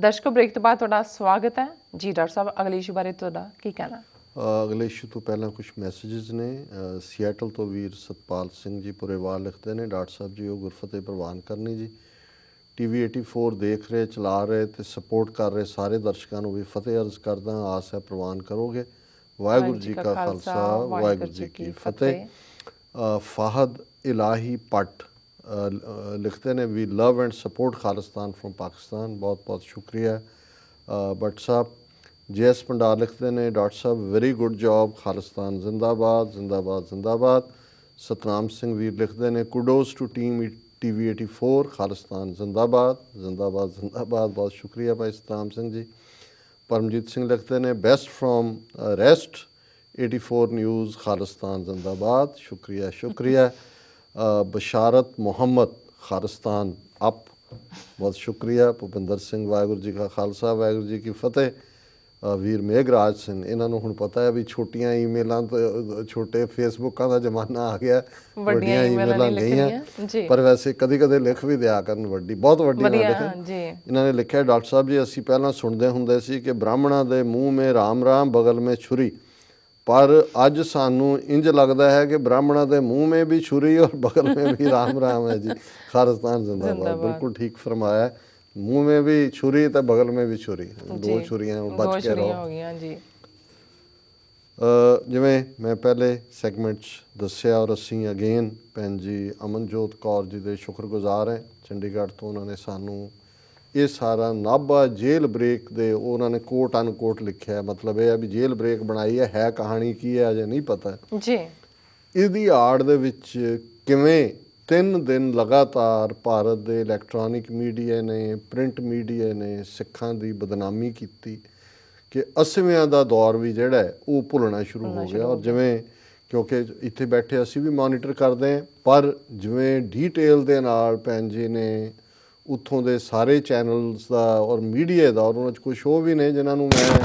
ਦਰਸ਼ਕੋ break ਤੋਂ ਬਾਅਦ ਤੁਹਾਡਾ ਸਵਾਗਤ ਹੈ। ਜੀ ਡਾਕਟਰ ਸਾਹਿਬ ਅਗਲੀ ਇਸ਼ੂ ਬਾਰੇ ਤੁਹਾਡਾ ਕੀ ਕਹਿਣਾ? ਅਗਲੇ ਇਸ਼ੂ ਤੋਂ ਪਹਿਲਾਂ ਕੁਝ ਮੈਸੇजेस ਨੇ। ਸੀਐਟਲ ਤੋਂ ਵੀਰ ਸਤਪਾਲ ਸਿੰਘ ਜੀ ਪੁਰੇਵਾਲ ਲਿਖਦੇ ਨੇ। ਡਾਕਟਰ ਸਾਹਿਬ ਜੀ ਉਹ ਗੁਰਫਤਿਹ ਪ੍ਰਵਾਨ ਕਰਨੀ ਜੀ। ਟੀਵੀ 84 ਦੇਖ ਰਹੇ ਚਲਾ ਰਹੇ ਤੇ ਸਪੋਰਟ ਕਰ ਰਹੇ ਸਾਰੇ ਦਰਸ਼ਕਾਂ ਨੂੰ ਵੀ ਫਤਿਹ ਅਰਜ਼ ਕਰਦਾ ਆਸ ਹੈ ਪ੍ਰਵਾਨ ਕਰੋਗੇ। ਵਾਹਿਗੁਰੂ ਜੀ ਕਾ ਖਾਲਸਾ ਵਾਹਿਗੁਰੂ ਜੀ ਕੀ ਫਤਿਹ। ਫਾਹਦ ਇਲਾਹੀ ਪਟ ਅ, ਅ, ਲਿਖਦੇ ਨੇ ਵੀ love and support Khalistan from Pakistan ਬਹੁਤ ਬਹੁਤ ਸ਼ੁਕਰੀਆ ਬਟ ਸਾਹਿਬ ਜੈਸ ਪੰਡਾਲ ਲਿਖਦੇ ਨੇ ਡਾਕਟਰ ਸਾਹਿਬ ਵੈਰੀ ਗੁੱਡ ਜੌਬ ਖਾਲਿਸਤਾਨ ਜ਼ਿੰਦਾਬਾਦ ਜ਼ਿੰਦਾਬਾਦ ਜ਼ਿੰਦਾਬਾਦ ਸਤਨਾਮ ਸਿੰਘ ਵੀਰ ਲਿਖਦੇ ਨੇ kudos to team TV 84 Khalistan ਜ਼ਿੰਦਾਬਾਦ ਜ਼ਿੰਦਾਬਾਦ ਜ਼ਿੰਦਾਬਾਦ ਬਹੁਤ ਸ਼ੁਕਰੀਆ ਭਾਈ ਸਤਨਾਮ ਸਿੰਘ ਜੀ ਪਰਮਜੀਤ ਸਿੰਘ ਲਿਖਦੇ ਨੇ best from rest 84 news Khalistan ਜ਼ਿੰਦਾਬਾਦ ਸ਼ੁਕਰੀਆ ਸ਼ੁਕਰੀਆ ਅ, ਬਸ਼ਾਰਤ ਮੁਹੰਮਦ ਖਾਲਿਸਤਾਨ ਅਪ ਬਹੁਤ ਸ਼ੁਕਰੀਆ ਭੁਪਿੰਦਰ ਸਿੰਘ ਵਾਹਿਗੁਰੂ ਜੀ ਕਾ ਖਾਲਸਾ ਵਾਹਿਗੁਰੂ ਜੀ ਕੀ ਫਤਿਹ ਵੀਰ ਮੇਘਰਾਜ ਸਿੰਘ ਇਹਨਾਂ ਨੂੰ ਹੁਣ ਪਤਾ ਹੈ ਵੀ ਛੋਟੀਆਂ ਈਮੇਲਾਂ ਤੋਂ ਛੋਟੇ ਫੇਸਬੁੱਕਾਂ ਦਾ ਜ਼ਮਾਨਾ ਆ ਗਿਆ ਵੱਡੀਆਂ ਈਮੇਲਾਂ ਨਹੀਂ। ਜੀ। ਪਰ ਵੈਸੇ ਕਦੀ ਕਦੇ ਲਿਖ ਵੀ ਦਿਆ ਕਰਨ ਵੱਡੀ ਬਹੁਤ ਵੱਡੀ ਨਾ ਜੀ। ਇਹਨਾਂ ਨੇ ਲਿਖਿਆ ਡਾਕਟਰ ਸਾਹਿਬ ਜੀ ਅਸੀਂ ਪਹਿਲਾਂ ਸੁਣਦੇ ਹੁੰਦੇ ਸੀ ਕਿ ਬ੍ਰਾਹਮਣਾਂ ਦੇ ਮੂੰਹ ਮੇ ਰਾਮ ਰਾਮ ਬਗਲ ਮੇ ਛੁਰੀ ਪਰ ਅੱਜ ਸਾਨੂੰ ਇੰਜ ਲੱਗਦਾ ਹੈ ਕਿ ਬ੍ਰਾਹਮਣਾਂ ਦੇ ਮੂੰਹ ਮੇ ਵੀ ਛੁਰੀ ਔਰ ਬਗਲ ਮੇ ਵੀ ਰਾਮ ਰਾਮ ਹੈ ਜੀ ਖਾਲਿਸਤਾਨ ਜ਼ਿੰਦਾਬਾਦ। ਬਿਲਕੁਲ ਠੀਕ ਫਰਮਾਇਆ। ਮੂੰਹ ਮੇ ਵੀ ਛੁਰੀ ਤੇ ਬਗਲ ਮੇ ਵੀ ਛੁਰੀ ਦੋ। ਛੁਰੀਆਂ ਦੋ ਬਚ ਕੇ ਰਹੋ ਹੋ ਗਈਆਂ ਜੀ ਜਿਵੇਂ ਮੈਂ ਪਹਿਲੇ ਸੈਗਮੈਂਟ 'ਚ ਦੱਸਿਆ ਔਰ ਅਸੀਂ ਅਗੇਨ ਭੈਣ ਜੀ ਅਮਨਜੋਤ ਕੌਰ ਜੀ ਦੇ ਸ਼ੁਕਰਗੁਜ਼ਾਰ ਹੈ ਚੰਡੀਗੜ੍ਹ ਤੋਂ ਉਹਨਾਂ ਨੇ ਸਾਨੂੰ ਇਹ ਸਾਰਾ ਨਾਭਾ ਜੇਲ੍ਹ ਬ੍ਰੇਕ ਦੇ ਉਹ ਉਹਨਾਂ ਨੇ ਕੋਟ ਅਨਕੋਟ ਲਿਖਿਆ ਹੈ। ਮਤਲਬ ਇਹ ਹੈ ਵੀ ਜੇਲ੍ਹ ਬ੍ਰੇਕ ਬਣਾਈ ਹੈ ਹੈ ਕਹਾਣੀ ਕੀ ਹੈ ਅਜੇ ਨਹੀਂ ਪਤਾ। ਜੀ। ਇਹਦੀ ਆੜ ਦੇ ਵਿੱਚ ਕਿਵੇਂ ਤਿੰਨ ਦਿਨ ਲਗਾਤਾਰ ਭਾਰਤ ਦੇ ਇਲੈਕਟ੍ਰੋਨਿਕ ਮੀਡੀਆ ਨੇ ਪ੍ਰਿੰਟ ਮੀਡੀਆ ਨੇ ਸਿੱਖਾਂ ਦੀ ਬਦਨਾਮੀ ਕੀਤੀ ਕਿ ਅਸਵਿਆਂ ਦਾ ਦੌਰ ਵੀ ਜਿਹੜਾ ਹੈ ਉਹ ਭੁੱਲਣਾ ਸ਼ੁਰੂ ਹੋ ਗਿਆ ਔਰ ਜਿਵੇਂ ਕਿਉਂਕਿ ਇੱਥੇ ਬੈਠੇ ਅਸੀਂ ਵੀ ਮੋਨੀਟਰ ਕਰਦੇ ਹਾਂ ਪਰ ਜਿਵੇਂ ਡੀਟੇਲ ਦੇ ਨਾਲ ਭੈਣ ਜੀ ਨੇ ਉੱਥੋਂ ਦੇ ਸਾਰੇ ਚੈਨਲਸ ਦਾ ਔਰ ਮੀਡੀਆ ਦਾ ਔਰ ਉਹਨਾਂ 'ਚ ਕੁਝ ਉਹ ਵੀ ਨੇ ਜਿਨ੍ਹਾਂ ਨੂੰ ਮੈਂ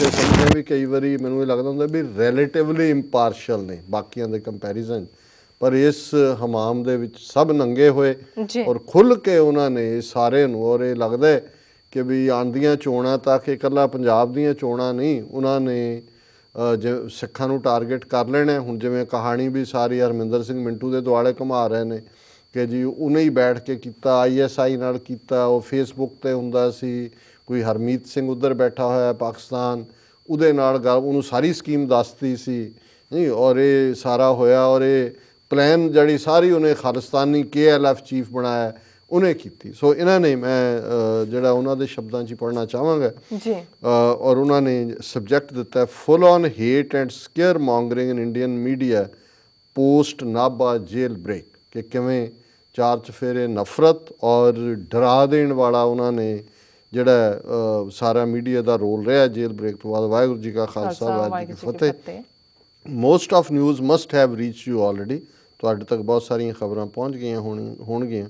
ਤੇ ਸਮਝਿਆ ਵੀ ਕਈ ਵਾਰੀ ਮੈਨੂੰ ਇਹ ਲੱਗਦਾ ਹੁੰਦਾ ਵੀ ਰਿਲੇਟਿਵਲੀ ਇੰਪਾਰਸ਼ਲ ਨੇ ਬਾਕੀਆਂ ਦੇ ਕੰਪੈਰੀਜ਼ਨ ਪਰ ਇਸ ਹਮਾਮ ਦੇ ਵਿੱਚ ਸਭ ਨੰਗੇ ਹੋਏ। ਔਰ ਖੁੱਲ ਕੇ ਉਹਨਾਂ ਨੇ ਸਾਰੇ ਨੂੰ ਔਰ ਇਹ ਲੱਗਦਾ ਹੈ ਕਿ ਵੀ ਆਂਦੀਆਂ ਚੋਣਾਂ ਤੱਕ ਇਕੱਲਾ ਪੰਜਾਬ ਦੀਆਂ ਚੋਣਾਂ ਨਹੀਂ ਉਹਨਾਂ ਨੇ ਸਿੱਖਾਂ ਨੂੰ ਟਾਰਗੇਟ ਕਰ ਲੈਣਾ। ਹੁਣ ਜਿਵੇਂ ਕਹਾਣੀ ਵੀ ਸਾਰੀ ਹਰਮਿੰਦਰ ਸਿੰਘ ਮਿੰਟੂ ਦੇ ਦੁਆਲੇ ਘੁਮਾ ਰਹੇ ਨੇ ਕਿ ਜੀ ਉਹਨੇ ਹੀ ਬੈਠ ਕੇ ਕੀਤਾ ਆਈਐਸਆਈ ਨਾਲ ਕੀਤਾ ਉਹ ਫੇਸਬੁੱਕ ਤੇ ਹੁੰਦਾ ਸੀ ਕੋਈ ਹਰਮੀਤ ਸਿੰਘ ਉਧਰ ਬੈਠਾ ਹੋਇਆ ਪਾਕਿਸਤਾਨ ਉਹਦੇ ਨਾਲ ਗੱਲ ਉਹਨੂੰ ਸਾਰੀ ਸਕੀਮ ਦੱਸਤੀ ਸੀ ਨਹੀਂ ਔਰ ਇਹ ਸਾਰਾ ਹੋਇਆ ਔਰ ਇਹ ਪਲਾਨ ਜਿਹੜੀ ਸਾਰੀ ਉਹਨੇ ਖਾਲਿਸਤਾਨੀ ਕੇਐਲਐਫ ਚੀਫ ਬਣਾਇਆ ਉਹਨੇ ਕੀਤੀ। ਸੋ ਇਹਨਾਂ ਨੇ ਮੈਂ ਜਿਹੜਾ ਉਹਨਾਂ ਦੇ ਸ਼ਬਦਾਂ 'ਚ ਹੀ ਪੜ੍ਹਨਾ ਚਾਹਾਂਗਾ ਜੀ। ਔਰ ਉਹਨਾਂ ਨੇ ਸਬਜੈਕਟ ਦਿੱਤਾ full on hate and scare mongering in Indian media post Nabha jail break ਕਿ ਕਿਵੇਂ ਚਾਰ ਚਫੇਰੇ ਨਫ਼ਰਤ ਔਰ ਡਰਾ ਦੇਣ ਵਾਲਾ ਉਹਨਾਂ ਨੇ ਜਿਹੜਾ ਸਾਰਾ ਮੀਡੀਆ ਦਾ ਰੋਲ ਰਿਹਾ ਜੇਲ ਬ੍ਰੇਕ ਤੋਂ ਬਾਅਦ। ਵਾਹਿਗੁਰੂ ਜੀ ਕਾ ਖਾਲਸਾ ਵਾਹਿਗੁਰੂ ਜੀ ਕੀ ਫਤਿਹ। Most of news must have reach you already ਤੁਹਾਡੇ ਤੱਕ ਬਹੁਤ ਸਾਰੀਆਂ ਖਬਰਾਂ ਪਹੁੰਚ ਗਈਆਂ ਹੋਣ- ਹੋਣਗੀਆਂ।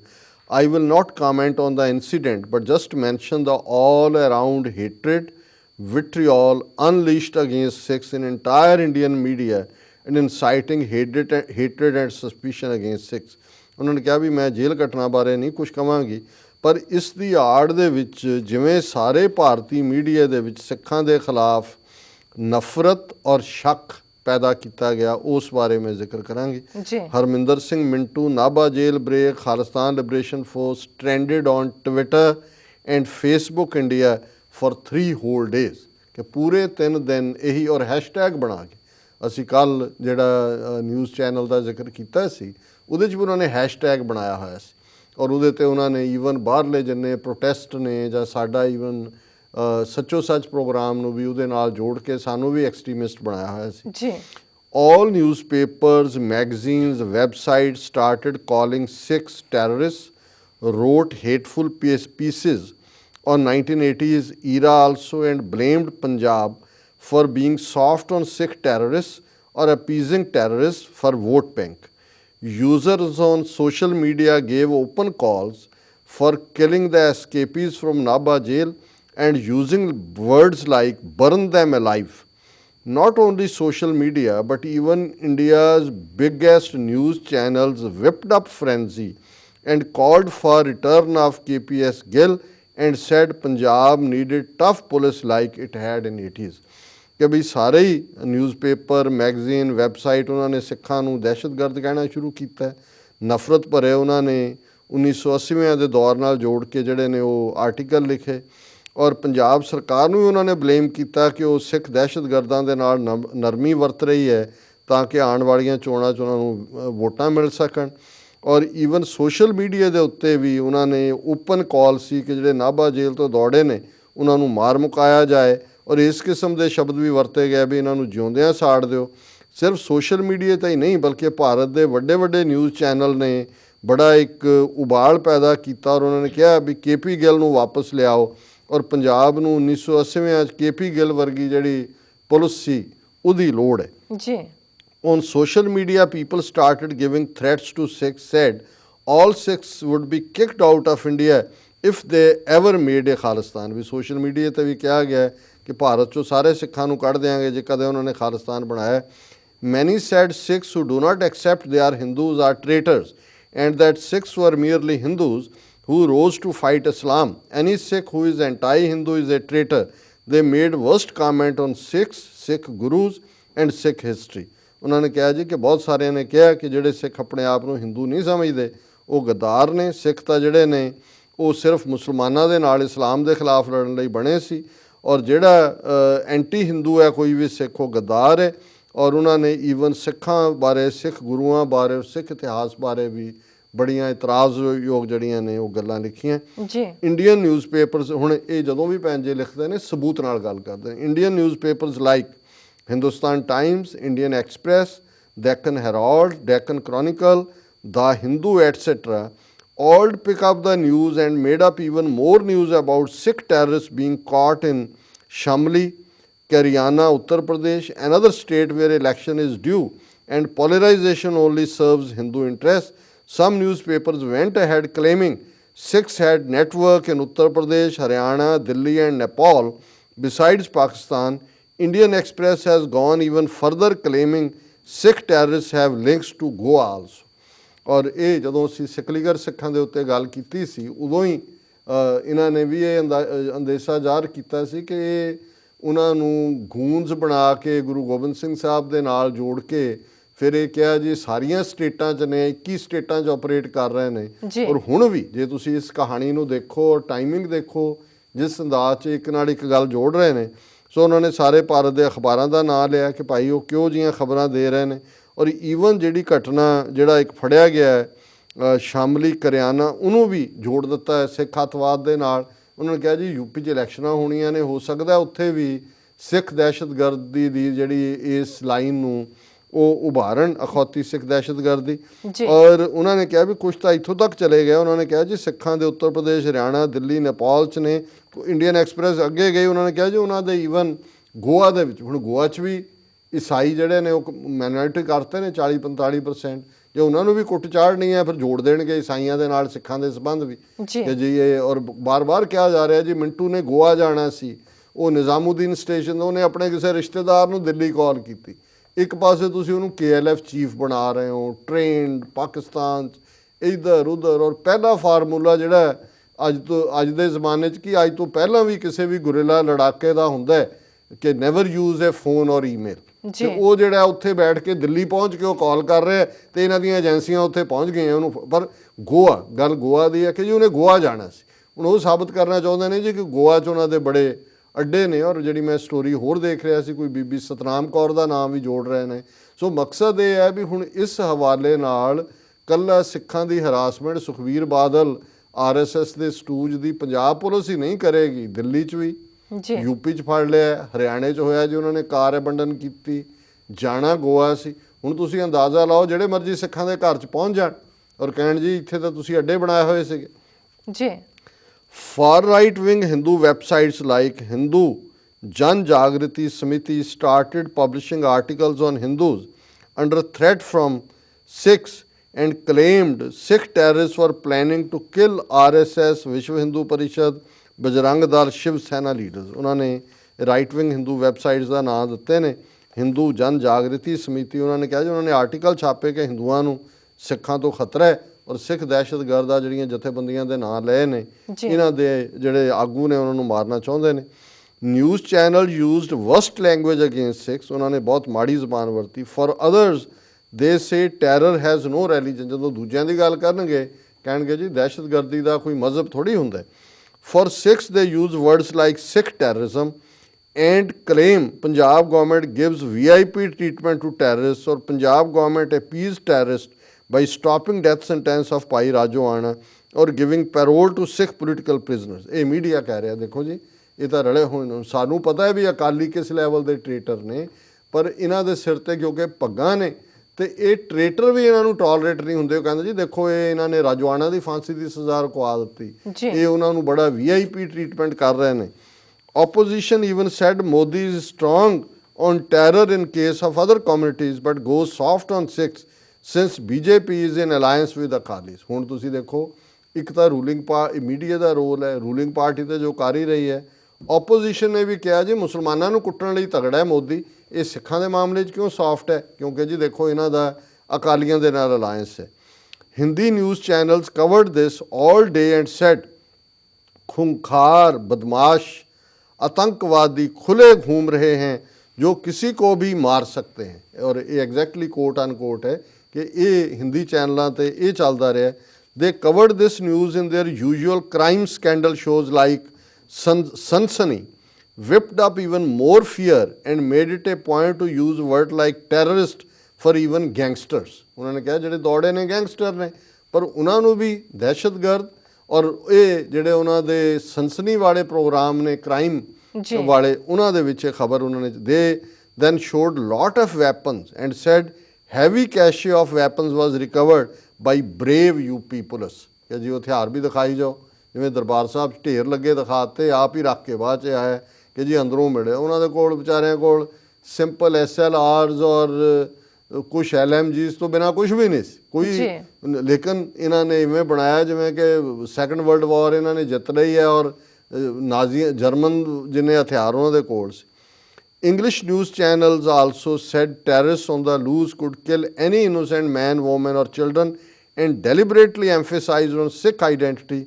I will not comment on the incident but just mention the all around hatred vitriol unleashed against Sikhs in entire Indian media and inciting hatred, hatred and suspicion against Sikhs. ਉਹਨਾਂ ਨੇ ਕਿਹਾ ਵੀ ਮੈਂ ਜੇਲ੍ਹ ਘਟਨਾ ਬਾਰੇ ਨਹੀਂ ਕੁਝ ਕਵਾਂਗੀ। ਪਰ ਇਸ ਦੀ ਆੜ ਦੇ ਵਿੱਚ ਜਿਵੇਂ ਸਾਰੇ ਭਾਰਤੀ ਮੀਡੀਆ ਦੇ ਵਿੱਚ ਸਿੱਖਾਂ ਦੇ ਖਿਲਾਫ ਨਫ਼ਰਤ ਔਰ ਸ਼ੱਕ ਪੈਦਾ ਕੀਤਾ ਗਿਆ ਉਸ ਬਾਰੇ ਮੈਂ ਜ਼ਿਕਰ ਕਰਾਂਗੀ। Harminder Singh Mintoo Nabha jail break Khalistan liberation force trended on Twitter and Facebook India for 3 whole days. ਕਿ ਪੂਰੇ 3 ਦਿਨ ਇਹੀ ਔਰ ਹੈਸ਼ਟੈਗ ਬਣਾ ਕੇ ਅਸੀਂ ਕੱਲ ਜਿਹੜਾ ਨਿਊਜ਼ ਚੈਨਲ ਦਾ ਜ਼ਿਕਰ ਕੀਤਾ ਸੀ ਉਹਦੇ 'ਚ ਵੀ ਉਹਨਾਂ ਨੇ ਹੈਸ਼ਟੈਗ ਬਣਾਇਆ ਹੋਇਆ ਸੀ ਔਰ ਉਹਦੇ ਤੇ ਉਹਨਾਂ ਨੇ ਈਵਨ ਬਾਹਰਲੇ ਜਿੰਨੇ ਪ੍ਰੋਟੈਸਟ ਨੇ ਜਾਂ ਸਾਡਾ ਈਵਨ ਸੱਚੋ ਸੱਚ ਪ੍ਰੋਗਰਾਮ ਨੂੰ ਵੀ ਉਹਦੇ ਨਾਲ ਜੋੜ ਕੇ ਸਾਨੂੰ ਵੀ ਐਕਸਟ੍ਰੀਮਿਸਟ ਬਣਾਇਆ ਹੋਇਆ ਸੀ ਜੀ all newspapers, magazines, websites started calling Sikhs terrorists, wrote hateful piece- pieces on 1980s era also and blamed Punjab for being soft on Sikh terrorists or appeasing terrorists for vote bank. Users on social media gave open calls for killing the escapees from Naba jail and using words like burn them alive. Not only social media but even India's biggest news channels whipped up frenzy and called for return of KPS Gill and said Punjab needed tough police like it had in 80s ਕਿ ਵੀ ਸਾਰੇ ਹੀ newspaper magazine website ਉਹਨਾਂ ਨੇ ਸਿੱਖਾਂ ਨੂੰ ਦਹਿਸ਼ਤਗਰਦ ਕਹਿਣਾ ਸ਼ੁਰੂ ਕੀਤਾ ਨਫ਼ਰਤ ਭਰੇ ਉਹਨਾਂ ਨੇ 1980ਵਿਆਂ ਦੇ ਦੌਰ ਨਾਲ ਜੋੜ ਕੇ ਜਿਹੜੇ ਨੇ ਉਹ ਆਰਟੀਕਲ ਲਿਖੇ ਔਰ ਪੰਜਾਬ ਸਰਕਾਰ ਨੂੰ ਵੀ ਉਹਨਾਂ ਨੇ ਬਲੇਮ ਕੀਤਾ ਕਿ ਉਹ ਸਿੱਖ ਦਹਿਸ਼ਤਗਰਦਾਂ ਦੇ ਨਾਲ ਨਰਮੀ ਵਰਤ ਰਹੀ ਹੈ ਤਾਂ ਕਿ ਆਉਣ ਵਾਲੀਆਂ ਚੋਣਾਂ 'ਚ ਉਹਨਾਂ ਨੂੰ ਵੋਟਾਂ ਮਿਲ ਸਕਣ। ਔਰ ਈਵਨ ਸੋਸ਼ਲ ਮੀਡੀਆ ਦੇ ਉੱਤੇ ਵੀ ਉਹਨਾਂ ਨੇ ਓਪਨ ਕਾਲ ਸੀ ਕਿ ਜਿਹੜੇ ਨਾਭਾ ਜੇਲ੍ਹ ਤੋਂ ਦੌੜੇ ਨੇ, ਉਹਨਾਂ ਨੂੰ ਮਾਰ ਮੁਕਾਇਆ ਜਾਏ। ਔਰ ਇਸ ਕਿਸਮ ਦੇ ਸ਼ਬਦ ਵੀ ਵਰਤੇ ਗਏ ਵੀ ਇਹਨਾਂ ਨੂੰ ਜਿਉਂਦਿਆਂ ਸਾੜ ਦਿਓ। ਸਿਰਫ ਸੋਸ਼ਲ ਮੀਡੀਆ ਤੇ ਹੀ ਨਹੀਂ ਬਲਕਿ ਭਾਰਤ ਦੇ ਵੱਡੇ ਵੱਡੇ ਨਿਊਜ਼ ਚੈਨਲ ਨੇ ਬੜਾ ਇੱਕ ਉਬਾਲ ਪੈਦਾ ਕੀਤਾ ਔਰ ਉਹਨਾਂ ਨੇ ਕਿਹਾ ਵੀ ਕੇਪੀ ਗਿੱਲ ਨੂੰ ਵਾਪਸ ਲਿਆਓ। ਔਰ ਪੰਜਾਬ ਨੂੰ 1980ਵਿਆਂ 'ਚ ਕੇਪੀ ਗਿੱਲ ਵਰਗੀ ਜਿਹੜੀ ਪੁਲਿਸ ਸੀ ਉਹਦੀ ਲੋੜ ਹੈ। ਜੀ। on social media people started giving threats to Sikhs said all Sikhs would be kicked out of India if they ever made a Khalistan. We social media ਤੇ ਵੀ ਕਿਹਾ ਗਿਆ ਕਿ ਭਾਰਤ ਚੋਂ ਸਾਰੇ ਸਿੱਖਾਂ ਨੂੰ ਕੱਢ ਦਿਆਂਗੇ ਜੇ ਕਦੇ ਉਹਨਾਂ ਨੇ ਖਾਲਿਸਤਾਨ ਬਣਾਇਆ many said Sikhs who do not accept they are Hindus are traitors and that Sikhs were merely Hindus who rose to fight Islam any Sikh who is anti-Hindu is a traitor they made worst comment on Sikhs Sikh gurus and Sikh history ਉਹਨਾਂ ਨੇ ਕਿਹਾ ਜੀ ਕਿ ਬਹੁਤ ਸਾਰਿਆਂ ਨੇ ਕਿਹਾ ਕਿ ਜਿਹੜੇ ਸਿੱਖ ਆਪਣੇ ਆਪ ਨੂੰ ਹਿੰਦੂ ਨਹੀਂ ਸਮਝਦੇ ਉਹ ਗੱਦਾਰ ਨੇ ਸਿੱਖ ਤਾਂ ਜਿਹੜੇ ਨੇ ਉਹ ਸਿਰਫ ਮੁਸਲਮਾਨਾਂ ਦੇ ਨਾਲ ਇਸਲਾਮ ਦੇ ਖਿਲਾਫ ਲੜਨ ਲਈ ਬਣੇ ਸੀ ਔਰ ਜਿਹੜਾ ਐਂਟੀ ਹਿੰਦੂ ਹੈ ਕੋਈ ਵੀ ਸਿੱਖ ਉਹ ਗੱਦਾਰ ਹੈ ਔਰ ਉਹਨਾਂ ਨੇ ਈਵਨ ਸਿੱਖਾਂ ਬਾਰੇ ਸਿੱਖ ਗੁਰੂਆਂ ਬਾਰੇ ਸਿੱਖ ਇਤਿਹਾਸ ਬਾਰੇ ਵੀ ਬੜੀਆਂ ਇਤਰਾਜ਼ਯੋਗ ਜਿਹੜੀਆਂ ਨੇ ਉਹ ਗੱਲਾਂ ਲਿਖੀਆਂ। ਜੀ। ਇੰਡੀਅਨ ਨਿਊਜ਼ਪੇਪਰਸ ਹੁਣ ਇਹ ਜਦੋਂ ਵੀ ਪੈਂਜੇ ਲਿਖਦੇ ਨੇ ਸਬੂਤ ਨਾਲ ਗੱਲ ਕਰਦੇ ਨੇ। Indian newspapers like Hindustan Times Indian Express Deccan Herald Deccan Chronicle the Hindu etcetera all pick up the news and made up even more news about Sikh terrorists being caught in Shamli, Karyana, Uttar Pradesh, another state where election is due, and polarization only serves Hindu interests. Some newspapers went ahead claiming Sikhs had network in Uttar Pradesh, Haryana, Delhi, and Nepal. Besides Pakistan, Indian Express has gone even further claiming Sikh terrorists have links to Goa also. ਔਰ ਇਹ ਜਦੋਂ ਅਸੀਂ ਸਿਕਲੀਗਰ ਸਿੱਖਾਂ ਦੇ ਉੱਤੇ ਗੱਲ ਕੀਤੀ ਸੀ ਉਦੋਂ ਹੀ ਇਹਨਾਂ ਨੇ ਵੀ ਇਹ ਅੰਦੇਸ਼ਾ ਜ਼ਾਹਰ ਕੀਤਾ ਸੀ ਕਿ ਇਹ ਉਹਨਾਂ ਨੂੰ ਗੂੰਜ ਬਣਾ ਕੇ ਗੁਰੂ ਗੋਬਿੰਦ ਸਿੰਘ ਸਾਹਿਬ ਦੇ ਨਾਲ ਜੋੜ ਕੇ ਫਿਰ ਇਹ ਕਿਹਾ ਜੀ ਸਾਰੀਆਂ ਸਟੇਟਾਂ 'ਚ ਨੇ 21 ਸਟੇਟਾਂ 'ਚ ਆਪਰੇਟ ਕਰ ਰਹੇ ਨੇ। ਔਰ ਹੁਣ ਵੀ ਜੇ ਤੁਸੀਂ ਇਸ ਕਹਾਣੀ ਨੂੰ ਦੇਖੋ ਔਰ ਟਾਈਮਿੰਗ ਦੇਖੋ ਜਿਸ ਅੰਦਾਜ਼ 'ਚ ਇੱਕ ਨਾਲ ਇੱਕ ਗੱਲ ਜੋੜ ਰਹੇ ਨੇ ਸੋ ਉਹਨਾਂ ਨੇ ਸਾਰੇ ਭਾਰਤ ਦੇ ਅਖਬਾਰਾਂ ਦਾ ਨਾਮ ਲਿਆ ਕਿ ਭਾਈ ਉਹ ਕਿਉਂ ਜੀਆਂ ਖਬਰਾਂ ਦੇ ਰਹੇ ਨੇ ਔਰ ਈਵਨ ਜਿਹੜੀ ਘਟਨਾ ਜਿਹੜਾ ਇੱਕ ਫੜਿਆ ਗਿਆ ਹੈ ਸ਼ਾਮਲੀ ਕਰਿਆਨਾ ਉਹਨੂੰ ਵੀ ਜੋੜ ਦਿੱਤਾ ਹੈ ਸਿੱਖ ਅੱਤਵਾਦ ਦੇ ਨਾਲ। ਉਹਨਾਂ ਨੇ ਕਿਹਾ ਜੀ ਯੂਪੀ 'ਚ ਇਲੈਕਸ਼ਨਾਂ ਹੋਣੀਆਂ ਨੇ ਹੋ ਸਕਦਾ ਉੱਥੇ ਵੀ ਸਿੱਖ ਦਹਿਸ਼ਤਗਰਦੀ ਦੀ ਜਿਹੜੀ ਇਸ ਲਾਈਨ ਨੂੰ ਉਹ ਉਭਾਰਨ ਅਖੌਤੀ ਸਿੱਖ ਦਹਿਸ਼ਤਗਰਦੀ। ਔਰ ਉਹਨਾਂ ਨੇ ਕਿਹਾ ਵੀ ਕੁਝ ਤਾਂ ਇੱਥੋਂ ਤੱਕ ਚਲੇ ਗਏ। ਉਹਨਾਂ ਨੇ ਕਿਹਾ ਜੀ ਸਿੱਖਾਂ ਦੇ ਉੱਤਰ ਪ੍ਰਦੇਸ਼ ਹਰਿਆਣਾ ਦਿੱਲੀ ਨੇਪਾਲ ਚ ਨੇ। ਇੰਡੀਅਨ ਐਕਸਪ੍ਰੈਸ ਅੱਗੇ ਗਏ ਉਹਨਾਂ ਨੇ ਕਿਹਾ ਜੀ ਉਹਨਾਂ ਦੇ ਈਵਨ ਗੋਆ ਦੇ ਵਿੱਚ ਹੁਣ ਗੋਆ ਚ ਵੀ ਈਸਾਈ ਜਿਹੜੇ ਨੇ ਉਹ ਮਾਈਨੋਰਿਟੀ ਕਰਤੇ ਨੇ 40 45% ਜੇ ਉਹਨਾਂ ਨੂੰ ਵੀ ਕੁੱਟ ਚਾੜਨੀ ਹੈ ਫਿਰ ਜੋੜ ਦੇਣਗੇ ਈਸਾਈਆਂ ਦੇ ਨਾਲ ਸਿੱਖਾਂ ਦੇ ਸੰਬੰਧ ਵੀ। ਜੀ। ਕਿ ਜੀ ਇਹ ਔਰ ਬਾਰ-ਬਾਰ ਕਿਹਾ ਜਾ ਰਿਹਾ ਜੀ ਮਿੰਟੂ ਨੇ ਗੋਆ ਜਾਣਾ ਸੀ। ਉਹ ਨਿਜ਼ਾਮੂਦੀਨ ਸਟੇਸ਼ਨ ਤੋਂ ਉਹਨੇ ਆਪਣੇ ਕਿਸੇ ਰਿਸ਼ਤੇਦਾਰ ਨੂੰ ਦਿੱਲੀ ਕਾਲ ਕੀਤੀ। ਇੱਕ ਪਾਸੇ ਤੁਸੀਂ ਉਹਨੂੰ ਕੇਐਲਐਫ ਚੀਫ ਬਣਾ ਰਹੇ ਹੋ ਟ੍ਰੇਨਡ ਪਾਕਿਸਤਾਨ ਚ ਇਧਰ ਉਧਰ। ਔਰ ਪਹਿਲਾ ਫਾਰਮੂਲਾ ਜਿਹੜਾ ਅੱਜ ਤੋਂ ਅੱਜ ਦੇ ਜ਼ਮਾਨੇ 'ਚ ਕੀ ਅੱਜ ਤੋਂ ਪਹਿਲਾਂ ਵੀ ਕਿਸੇ ਵੀ ਗੁਰਿਲਾ ਲੜਾਕੇ ਦਾ ਹੁੰਦਾ ਕਿ never use a phone or email. ਤੇ ਉਹ ਜਿਹੜਾ ਉੱਥੇ ਬੈਠ ਕੇ ਦਿੱਲੀ ਪਹੁੰਚ ਕੇ ਉਹ ਕਾਲ ਕਰ ਰਿਹਾ ਤੇ ਇਹਨਾਂ ਦੀਆਂ ਏਜੰਸੀਆਂ ਉੱਥੇ ਪਹੁੰਚ ਗਈਆਂ ਉਹਨੂੰ ਪਰ ਗੋਆ ਗੱਲ ਗੋਆ ਦੀ ਹੈ ਕਿ ਜੀ ਉਹਨੇ ਗੋਆ ਜਾਣਾ ਸੀ। ਹੁਣ ਉਹ ਸਾਬਤ ਕਰਨਾ ਚਾਹੁੰਦੇ ਨੇ ਜੀ ਕਿ ਗੋਆ 'ਚ ਉਹਨਾਂ ਦੇ ਬੜੇ ਅੱਡੇ ਨੇ ਔਰ ਜਿਹੜੀ ਮੈਂ ਸਟੋਰੀ ਹੋਰ ਦੇਖ ਰਿਹਾ ਸੀ ਕੋਈ ਬੀਬੀ ਸਤਨਾਮ ਕੌਰ ਦਾ ਨਾਮ ਵੀ ਜੋੜ ਰਹੇ ਨੇ। ਸੋ ਮਕਸਦ ਇਹ ਹੈ ਵੀ ਹੁਣ ਇਸ ਹਵਾਲੇ ਨਾਲ ਕੱਲਾ ਸਿੱਖਾਂ ਦੀ ਹਰਾਸਮੈਂਟ ਸੁਖਵੀਰ ਬਾਦਲ ਆਰਐਸਐਸ ਦੇ ਸਟੂਜ ਦੀ ਪੰਜਾਬ ਪੁਲਿਸ ਹੀ ਨਹੀਂ ਕਰੇਗੀ ਦਿੱਲੀ 'ਚ ਵੀ। ਜੀ ਯੂਪੀ ਚ ਫੜ ਲਿਆ ਹਰਿਆਣੇ ਚ ਹੋਇਆ ਜੀ ਉਹਨਾਂ ਨੇ ਕਾਰ ਅਬੰਡਨ ਕੀਤੀ ਜਾਣਾ ਗੋਆ ਸੀ ਹੁਣ ਤੁਸੀਂ ਅੰਦਾਜ਼ਾ ਲਾਓ ਜਿਹੜੇ ਮਰਜ਼ੀ ਸਿੱਖਾਂ ਦੇ ਘਰ ਚ ਪਹੁੰਚ ਜਾਣ ਔਰ ਕਹਿਣ ਜੀ ਇੱਥੇ ਤਾਂ ਤੁਸੀਂ ਅੱਡੇ ਬਣਾਏ ਹੋਏ ਸੀਗੇ ਜੀ far right wing hindu websites like hindu jan jagriti samiti started publishing articles on hindus under threat from sikhs and claimed sikh terrorists were planning to kill rss vishwa hindu parishad Bajrang Dal Shiv Sena leaders ਉਹਨਾਂ ਨੇ right wing Hindu websites ਦਾ ਨਾਮ ਦਿੱਤੇ ਨੇ। ਹਿੰਦੂ ਜਨ ਜਾਗਰਤੀ ਸਮਿਤੀ ਉਹਨਾਂ ਨੇ ਕਿਹਾ ਜੀ ਉਹਨਾਂ ਨੇ ਆਰਟੀਕਲ ਛਾਪੇ ਕਿ ਹਿੰਦੂਆਂ ਨੂੰ ਸਿੱਖਾਂ ਤੋਂ ਖਤਰਾ ਹੈ ਔਰ ਸਿੱਖ ਦਹਿਸ਼ਤਗਰਦ ਆ ਜਿਹੜੀਆਂ ਜਥੇਬੰਦੀਆਂ ਦੇ ਨਾਂ ਲਏ ਨੇ। ਇਹਨਾਂ ਦੇ ਜਿਹੜੇ ਆਗੂ ਨੇ ਉਹਨਾਂ ਨੂੰ ਮਾਰਨਾ ਚਾਹੁੰਦੇ ਨੇ। News channel used worst language against Sikhs ਉਹਨਾਂ ਨੇ ਬਹੁਤ ਮਾੜੀ ਜ਼ੁਬਾਨ ਵਰਤੀ। For others they say terror has no religion ਜਦੋਂ ਦੂਜਿਆਂ ਦੀ ਗੱਲ ਕਰਨਗੇ ਕਹਿਣਗੇ ਜੀ ਦਹਿਸ਼ਤਗਰਦੀ ਦਾ ਕੋਈ ਮਜ਼ਹਬ ਥੋੜੀ ਹੁੰਦਾ ਫॉर ਸਿੱਖਸ ਦੇ use words like Sikh terrorism and claim Punjab government gives VIP treatment to terrorist or Punjab government appease terrorist by stopping death sentence of Bhai Rajoana or giving parole to Sikh political prisoners ਇਹ media ਕਹਿ ਰਿਹਾ ਦੇਖੋ ਜੀ ਇਹ ਤਾਂ ਰਲੇ ਹੋਏ ਨੇ ਸਾਨੂੰ ਪਤਾ ਹੈ ਵੀ ਅਕਾਲੀ ਕਿਸ ਲੈਵਲ ਦੇ ਟ੍ਰੇਟਰ ਨੇ ਪਰ ਇਹਨਾਂ ਦੇ ਸਿਰ ਤੇ ਕਿਉਂਕਿ ਪੱਗਾਂ ਨੇ ਤੇ ਇਹ ਟ੍ਰੇਟਰ ਵੀ ਇਹਨਾਂ ਨੂੰ ਟੋਲਰੇਟ ਨਹੀਂ ਹੁੰਦੇ ਉਹ ਕਹਿੰਦੇ ਜੀ ਦੇਖੋ ਇਹ ਇਹਨਾਂ ਨੇ ਰਾਜਵਾਨਾ ਦੀ ਫਾਂਸੀ ਦੀ ਸਜ਼ਾ ਰੁਕਵਾ ਦਿੱਤੀ। ਇਹ ਉਹਨਾਂ ਨੂੰ ਬੜਾ ਵੀਆਈਪੀ ਟ੍ਰੀਟਮੈਂਟ ਕਰ ਰਹੇ ਨੇ। Opposition even said modi is strong on terror in case of other communities but goes soft on sikhs since bjp is in alliance with akalis ਹੁਣ ਤੁਸੀਂ ਦੇਖੋ ਇੱਕ ਤਾਂ ਰੂਲਿੰਗ ਪਾ ਮੀਡੀਆ ਦਾ ਰੋਲ ਹੈ ਰੂਲਿੰਗ ਪਾਰਟੀ ਤੇ ਜੋ ਕਰ ਹੀ ਰਹੀ ਹੈ। ਆਪੋਜੀਸ਼ਨ ਨੇ ਵੀ ਕਿਹਾ ਜੀ ਮੁਸਲਮਾਨਾਂ ਨੂੰ ਕੁੱਟਣ ਲਈ ਤਗੜਾ ਹੈ ਮੋਦੀ। ਇਹ ਸਿੱਖਾਂ ਦੇ ਮਾਮਲੇ 'ਚ ਕਿਉਂ ਸੌਫਟ ਹੈ ਕਿਉਂਕਿ ਜੀ ਦੇਖੋ ਇਹਨਾਂ ਦਾ ਅਕਾਲੀਆਂ ਦੇ ਨਾਲ ਅਲਾਈਅੰਸ ਹੈ Hindi news channels covered this all day and said खूंखार बदमाश आतंकवादी खुले घूम रहे हैं जो किसी को भी मार सकते हैं और ਇਹ ਐਗਜ਼ੈਕਟਲੀ ਕੋਟ ਅਨਕੋਟ ਹੈ ਕਿ ਇਹ ਹਿੰਦੀ ਚੈਨਲਾਂ ਤੇ ਇਹ ਚੱਲਦਾ ਰਿਹਾ ਦੇ covered this news in there usual crime scandal shows like Sansani whipped up even more fear and made it a point to use word like terrorist for even gangsters. ਉਹਨਾਂ ਨੇ ਕਿਹਾ ਜਿਹੜੇ ਦੌੜੇ ਨੇ ਗੈਂਗਸਟਰ ਨੇ ਪਰ ਉਹਨਾਂ ਨੂੰ ਵੀ ਦਹਿਸ਼ਤਗਰਦ ਔਰ ਇਹ ਜਿਹੜੇ ਉਹਨਾਂ ਦੇ ਸਨਸਨੀ ਵਾਲੇ ਪ੍ਰੋਗਰਾਮ ਨੇ ਕ੍ਰਾਈਮ। ਵਾਲੇ ਉਹਨਾਂ ਦੇ ਵਿੱਚ ਖਬਰ ਉਹਨਾਂ ਨੇ they then showed lot of weapons and said heavy cache of weapons was recovered by brave UP police ਕਿ ਜੀ ਹਥਿਆਰ ਵੀ ਦਿਖਾਈ ਜਾਓ ਜਿਵੇਂ ਦਰਬਾਰ ਸਾਹਿਬ ਢੇਰ ਲੱਗੇ ਦਿਖਾਤੇ ਆਪ ਹੀ ਰੱਖ ਕੇ ਬਾਅਦ 'ਚ ਆਇਆ। ਕਿ ਜੀ ਅੰਦਰੋਂ ਮਿਲੇ ਉਹਨਾਂ ਦੇ ਕੋਲ ਵਿਚਾਰਿਆਂ ਕੋਲ ਸਿੰਪਲ ਐਸਐਲਆਰਸ ਔਰ ਕੁਝ ਐਲਐਮਜੀਸ ਤੋਂ ਬਿਨਾ ਕੁਝ ਵੀ ਨਹੀਂ ਸੀ ਕੋਈ। ਲੇਕਿਨ ਇਹਨਾਂ ਨੇ ਇਵੇਂ ਬਣਾਇਆ ਜਿਵੇਂ ਕਿ ਸੈਕੰਡ ਵਰਲਡ ਵਾਰ ਇਹਨਾਂ ਨੇ ਜਿੱਤ ਲਈ ਹੈ ਔਰ ਅ, ਨਾਜ਼ੀ ਜਰਮਨ ਜਿੰਨੇ ਹਥਿਆਰ ਉਹਨਾਂ ਦੇ ਕੋਲ ਸੀ English news channels also said terrorists on the loose could kill any innocent man, woman, or children and deliberately emphasized on Sikh identity,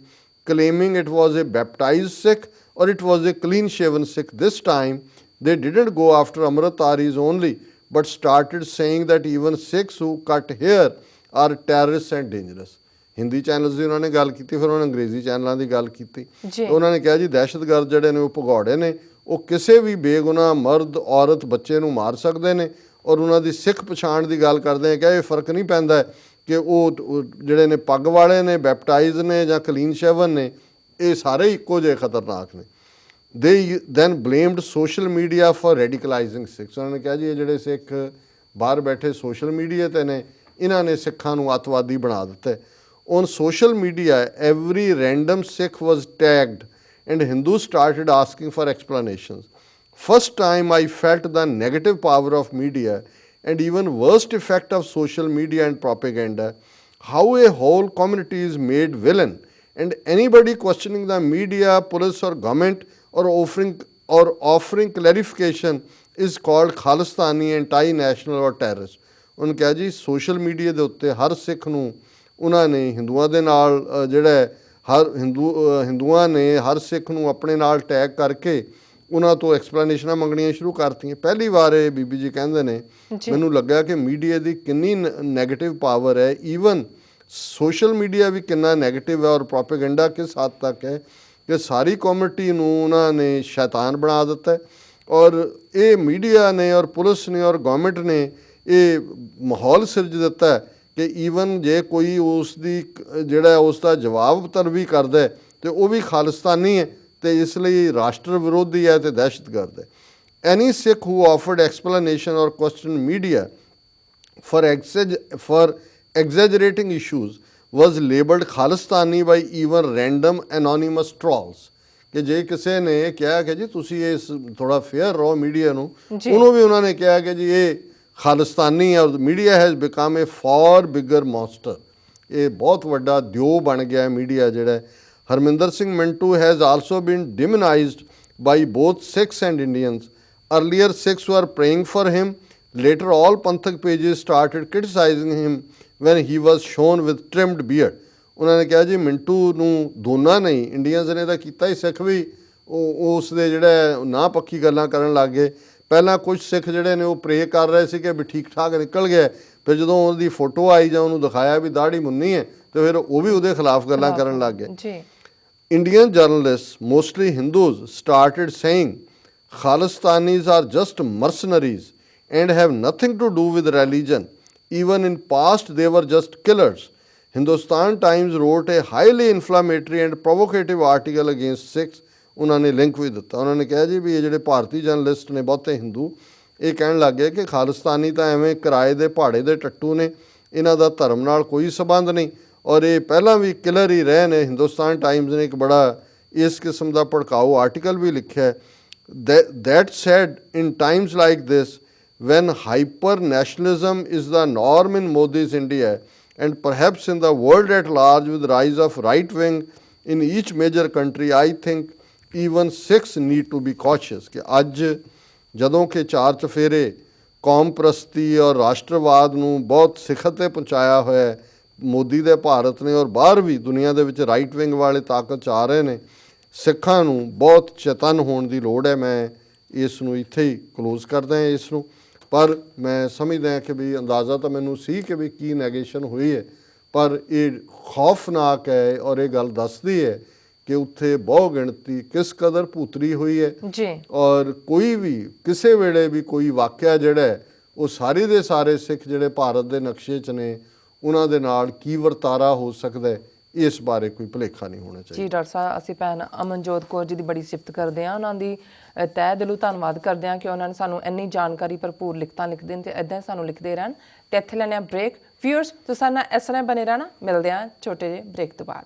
claiming it was a baptized Sikh or it was a clean shaven Sikh. This time, they didn't go after Amritaris only, but started saying that even Sikhs who cut hair are terrorists and dangerous. Hindi channels ਦੀ ਉਹਨਾਂ ਨੇ ਗੱਲ ਕੀਤੀ ਫਿਰ ਉਹਨਾਂ ਨੇ ਅੰਗਰੇਜ਼ੀ ਚੈਨਲਾਂ ਦੀ ਗੱਲ ਕੀਤੀ। ਉਹਨਾਂ ਨੇ ਕਿਹਾ ਜੀ ਦਹਿਸ਼ਤਗਰਦ ਜਿਹੜੇ ਨੇ ਉਹ ਭਗੌੜੇ ਨੇ ਉਹ ਕਿਸੇ ਵੀ ਬੇਗੁਨਾਹ ਮਰਦ ਔਰਤ ਬੱਚੇ ਨੂੰ ਮਾਰ ਸਕਦੇ ਨੇ ਔਰ ਉਹਨਾਂ ਦੀ ਸਿੱਖ ਪਛਾਣ ਦੀ ਗੱਲ ਕਰਦੇ ਆ ਕਿ ਇਹ ਫ਼ਰਕ ਨਹੀਂ ਪੈਂਦਾ ਕਿ ਉਹ ਜਿਹੜੇ ਨੇ ਪੱਗ ਵਾਲੇ ਨੇ ਬੈਪਟਾਈਜ਼ ਨੇ ਜਾਂ ਕਲੀਨ ਸ਼ੇਵਨ ਨੇ ਇਹ ਸਾਰੇ ਇੱਕੋ ਜਿਹੇ ਖਤਰਨਾਕ ਨੇ they then blamed social media for radicalising Sikhs ਉਹਨਾਂ ਨੇ ਕਿਹਾ ਜੀ ਇਹ ਜਿਹੜੇ ਸਿੱਖ ਬਾਹਰ ਬੈਠੇ ਸੋਸ਼ਲ ਮੀਡੀਆ ਤੇ ਨੇ ਇਹਨਾਂ ਨੇ ਸਿੱਖਾਂ ਨੂੰ ਅਤਵਾਦੀ ਬਣਾ ਦਿੱਤਾ on social media every random Sikh was tagged and Hindu started asking for explanations first time I felt the negative power of media and even worst effect of social media and propaganda how a whole community is made villain and anybody questioning the media police or government or offering or offering clarification is called khalistani anti-national or terrorist ਉਹਨੇ ਕਿਹਾ ਜੀ social media ਦੇ ਉੱਤੇ ਹਰ ਸਿੱਖ ਨੂੰ ਉਹਨਾਂ ਨੇ ਹਿੰਦੂਆਂ ਦੇ ਨਾਲ ਜਿਹੜਾ ਹਰ ਹਿੰਦੂ ਹਿੰਦੂਆਂ ਨੇ ਹਰ ਸਿੱਖ ਨੂੰ ਆਪਣੇ ਨਾਲ ਟੈਗ ਕਰਕੇ ਉਹਨਾਂ ਤੋਂ ਐਕਸਪਲੇਨੇਸ਼ਨਾਂ ਮੰਗਣੀਆਂ ਸ਼ੁਰੂ ਕਰਤੀਆਂ ਪਹਿਲੀ ਵਾਰ ਇਹ ਬੀਬੀ ਜੀ ਕਹਿੰਦੇ ਨੇ। ਮੈਨੂੰ ਲੱਗਾ ਕਿ ਮੀਡੀਆ ਦੀ ਕਿੰਨੀ 네ਗੇਟਿਵ ਪਾਵਰ ਹੈ ਈਵਨ ਸੋਸ਼ਲ ਮੀਡੀਆ ਵੀ ਕਿੰਨਾ 네ਗੇਟਿਵ ਹੈ ਔਰ ਪ੍ਰੋਪੇਗੈਂਡਾ ਕਿਸ ਹੱਦ ਤੱਕ ਹੈ ਕਿ ਸਾਰੀ ਕਮਿਊਨਿਟੀ ਨੂੰ ਉਹਨਾਂ ਨੇ ਸ਼ੈਤਾਨ ਬਣਾ ਦਿੱਤਾ ਔਰ ਇਹ ਮੀਡੀਆ ਨੇ ਔਰ ਪੁਲਿਸ ਨੇ ਔਰ ਗਵਰਨਮੈਂਟ ਨੇ ਇਹ ਮਾਹੌਲ ਸਿਰਜ ਦਿੱਤਾ ਕਿ ਈਵਨ ਜੇ ਕੋਈ ਉਸ ਦੀ ਜਿਹੜਾ ਉਸ ਦਾ ਜਵਾਬ ਤਲਬੀ ਕਰਦਾ ਹੈ, ਤੇ ਉਹ ਵੀ ਖਾਲਿਸਤਾਨੀ ਹੈ ਤੇ ਇਸ ਲਈ ਰਾਸ਼ਟਰ ਵਿਰੋਧੀ ਹੈ ਤੇ ਦਹਿਸ਼ਤਗਰਦ ਹੈ। Any Sikh who offered explanation or question media for exag- for exaggerating issues was labeled khalistani by even random anonymous trolls ਕਿ ਜੇ ਕਿਸੇ ਨੇ ਕਿਹਾ ਕਿ ਜੀ ਤੁਸੀਂ ਇਸ ਥੋੜਾ ਫੇਅਰ ਰਹੋ ਮੀਡੀਆ ਨੂੰ। ਉਹਨੂੰ ਵੀ ਉਹਨਾਂ ਨੇ ਕਿਹਾ ਕਿ ਜੀ ਇਹ ਖਾਲਿਸਤਾਨੀ ਔਰ media has become a far bigger monster ਇਹ ਬਹੁਤ ਵੱਡਾ ਦਿਓ ਬਣ ਗਿਆ ਹੈ ਮੀਡੀਆ ਜਿਹੜਾ। Harminder Singh Mintoo has also been demonised by both Sikhs and Indians earlier Sikhs were praying for him Later, all Panthak pages started criticizing him when he was shown with trimmed beard ਉਹਨਾਂ ਨੇ ਕਿਹਾ ਜੀ ਮਿੰਟੂ ਨੂੰ ਦੋਨਾਂ ਨਹੀਂ Indians ਨੇ ਤਾਂ ਕੀਤਾ ਹੀ ਸਿੱਖ ਵੀ ਉਹ ਉਸ ਦੇ ਜਿਹੜੇ ਨਾ ਪੱਕੀ ਗੱਲਾਂ ਕਰਨ ਲੱਗ ਗਏ ਪਹਿਲਾਂ ਕੁਝ ਸਿੱਖ ਜਿਹੜੇ ਨੇ ਉਹ ਪ੍ਰੇ ਕਰ ਰਹੇ ਸੀ ਕਿ ਵੀ ਠੀਕ ਠਾਕ ਨਿਕਲ ਗਿਆ ਫਿਰ ਜਦੋਂ ਉਹਦੀ ਫੋਟੋ ਆਈ ਜਾਂ ਉਹਨੂੰ ਦਿਖਾਇਆ ਵੀ ਦਾੜੀ ਮੁੰਨੀ ਹੈ ਤੇ ਫਿਰ ਉਹ ਵੀ ਉਹਦੇ ਖਿਲਾਫ ਗੱਲਾਂ ਕਰਨ ਲੱਗ ਗਏ ਜੀ Indian journalists, mostly Hindus, started saying Khalistanis are just mercenaries and have nothing to do with religion. Even in past, they were just killers. Hindustan Times wrote a highly inflammatory and provocative article against Sikhs. ਉਹਨਾਂ ਨੇ link ਵੀ ਦਿੱਤਾ ਉਹਨਾਂ ਨੇ ਕਿਹਾ ਜੀ ਵੀ ਇਹ ਜਿਹੜੇ ਭਾਰਤੀ journalist ਨੇ ਬਹੁਤੇ ਹਿੰਦੂ ਇਹ ਕਹਿਣ ਲੱਗ ਗਏ ਕਿ ਖਾਲਿਸਤਾਨੀ ਤਾਂ ਐਵੇਂ ਕਿਰਾਏ ਦੇ ਪਹਾੜੇ ਦੇ ਟੱਟੂ ਨੇ ਇਹਨਾਂ ਦਾ ਧਰਮ ਨਾਲ ਕੋਈ ਸਬੰਧ ਨਹੀਂ ਔਰ ਇਹ ਪਹਿਲਾਂ ਵੀ ਕਿਲਰ ਹੀ ਰਹੇ ਨੇ ਹਿੰਦੁਸਤਾਨ ਟਾਈਮਜ਼ ਨੇ ਇੱਕ ਬੜਾ ਇਸ ਕਿਸਮ ਦਾ ਭੜਕਾਊ ਆਰਟੀਕਲ ਵੀ ਲਿਖਿਆ ਹੈ that said in times like this when hyper nationalism is the norm in modi's india and perhaps in the world at large with rise of right wing in each major country i think even sikhs need to be cautious ਕਿ ਅੱਜ ਜਦੋਂ ਕਿ ਚਾਰ ਚਫੇਰੇ ਕੌਮ ਪ੍ਰਸਤੀ ਔਰ ਰਾਸ਼ਟਰਵਾਦ ਨੂੰ ਬਹੁਤ ਸਿਖਰ ਤੇ ਪਹੁੰਚਾਇਆ ਹੋਇਆ ਹੈ ਮੋਦੀ ਦੇ ਭਾਰਤ ਨੇ ਔਰ ਬਾਹਰ ਵੀ ਦੁਨੀਆ ਦੇ ਵਿੱਚ ਰਾਈਟ ਵਿੰਗ ਵਾਲੇ ਤਾਕਤ ਚ ਆ ਰਹੇ ਨੇ ਸਿੱਖਾਂ ਨੂੰ ਬਹੁਤ ਚੇਤਨ ਹੋਣ ਦੀ ਲੋੜ ਹੈ ਮੈਂ ਇਸ ਨੂੰ ਇੱਥੇ ਹੀ ਕਲੋਜ਼ ਕਰਦਾ ਹਾਂ ਇਸ ਨੂੰ ਪਰ ਮੈਂ ਸਮਝਦਾ ਕਿ ਵੀ ਅੰਦਾਜ਼ਾ ਤਾਂ ਮੈਨੂੰ ਸੀ ਕਿ ਵੀ ਕੀ ਨੈਗੇਸ਼ਨ ਹੋਈ ਹੈ ਪਰ ਇਹ ਖੌਫਨਾਕ ਹੈ ਔਰ ਇਹ ਗੱਲ ਦੱਸਦੀ ਹੈ ਕਿ ਉੱਥੇ ਬਹੁ ਗਿਣਤੀ ਕਿਸ ਕਦਰ ਭੂਤਰੀ ਹੋਈ ਹੈ ਜੀ। ਔਰ ਕੋਈ ਵੀ ਕਿਸੇ ਵੇਲੇ ਵੀ ਕੋਈ ਵਾਕਿਆ ਜਿਹੜਾ ਉਹ ਸਾਰੇ ਦੇ ਸਾਰੇ ਸਿੱਖ ਜਿਹੜੇ ਭਾਰਤ ਦੇ ਨਕਸ਼ੇ 'ਚ ਨੇ ਉਹਨਾਂ ਦੇ ਨਾਲ ਕੀ ਵਰਤਾਰਾ ਹੋ ਸਕਦਾ ਹੈ। ਇਸ ਬਾਰੇ ਕੋਈ ਭੁਲੇਖਾ ਨਹੀਂ ਹੋਣਾ ਚਾਹੀਦਾ। ਜੀ, ਡਾਕਟਰ ਸਾਹਿਬ, ਅਸੀਂ ਭੈਣ ਅਮਨਜੋਤ ਕੌਰ ਜੀ ਦੀ ਬੜੀ ਸਿਫਤ ਕਰਦੇ ਹਾਂ। ਉਹਨਾਂ ਦੀ ਤਹਿ ਦਿਲੋਂ ਧੰਨਵਾਦ ਕਰਦੇ ਹਾਂ ਕਿ ਉਹਨਾਂ ਨੇ ਸਾਨੂੰ ਇੰਨੀ ਜਾਣਕਾਰੀ ਭਰਪੂਰ ਲਿਖਤਾਂ ਲਿਖਦੇ ਨੇ ਤੇ ਇਦਾਂ ਹੀ ਸਾਨੂੰ ਲਿਖਦੇ ਰਹਿਣ। ਤੇ ਇੱਥੇ ਲੈਣੇ ਆ ਬ੍ਰੇਕ ਵਿਊਅਰਸ ਤੁਸੀਂ ਨਾਲ ਇਸ ਤਰ੍ਹਾਂ ਬਣੇ ਰਹਿਣਾ। ਮਿਲਦੇ ਹਾਂ ਛੋਟੇ ਜਿਹੇ ਬ੍ਰੇਕ ਤੋਂ ਬਾਅਦ।